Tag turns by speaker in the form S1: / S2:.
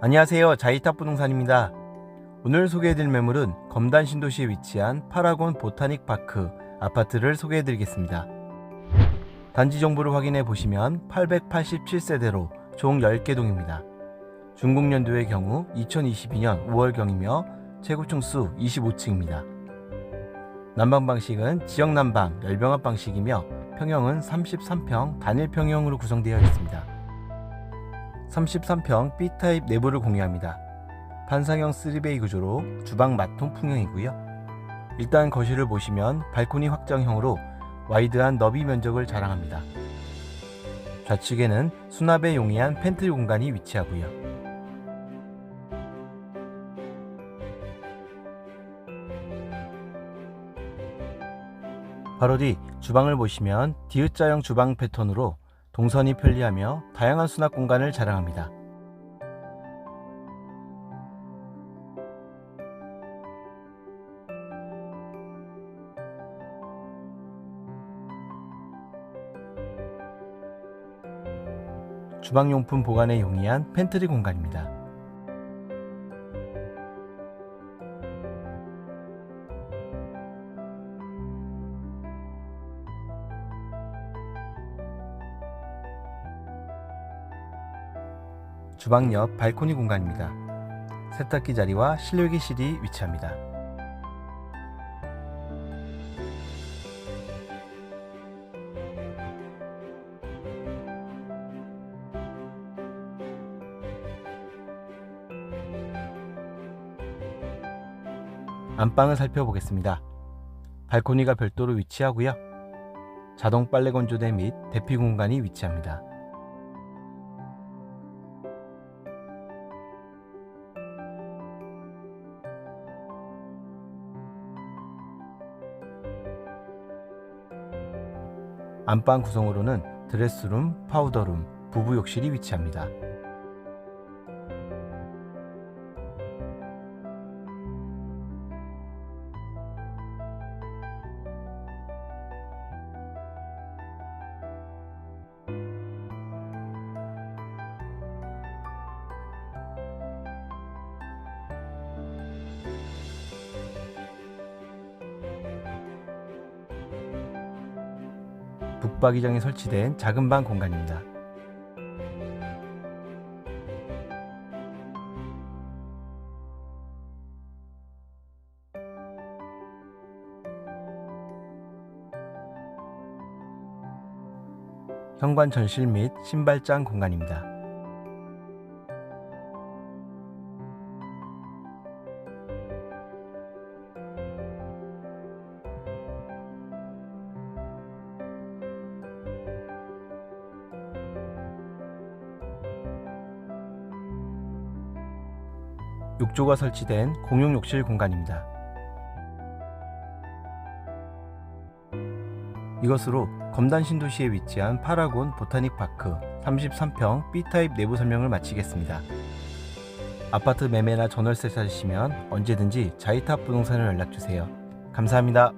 S1: 안녕하세요. 자이탑 부동산입니다. 오늘 소개해드릴 매물은 검단 신도시에 위치한 파라곤 보타닉 파크 아파트를 소개해드리겠습니다. 단지 정보를 확인해 보시면 887세대로 총 10개 동입니다. 중국연도의 경우 2022년 5월경이며 최고층 수 25층입니다. 난방 방식은 지역 난방 열병합 방식이며 평형은 33평 단일 평형으로 구성되어 있습니다. 33평 B타입 내부를 공유합니다. 판상형 3베이 구조로 주방 마통 풍형이고요. 일단 거실을 보시면 발코니 확장형으로 와이드한 너비 면적을 자랑합니다. 좌측에는 수납에 용이한 팬트리 공간이 위치하고요. 바로 뒤 주방을 보시면 디귿자형 주방 패턴으로 동선이 편리하며 다양한 수납 공간을 자랑합니다. 주방용품 보관에 용이한 팬트리 공간입니다. 주방 옆 발코니 공간입니다. 세탁기 자리와 실외기실이 위치합니다. 안방을 살펴보겠습니다. 발코니가 별도로 위치하고요. 자동 빨래 건조대 및 대피 공간이 위치합니다. 안방 구성으로는 드레스룸, 파우더룸, 부부 욕실이 위치합니다. 북박이장에 설치된 작은 방 공간입니다. 현관 전실 및 신발장 공간입니다. 욕조가 설치된 공용 욕실 공간입니다. 이것으로 검단 신도시에 위치한 파라곤 보타닉 파크 33평 B타입 내부 설명을 마치겠습니다. 아파트 매매나 전월세 찾으시면 언제든지 자이탑 부동산을 연락주세요. 감사합니다.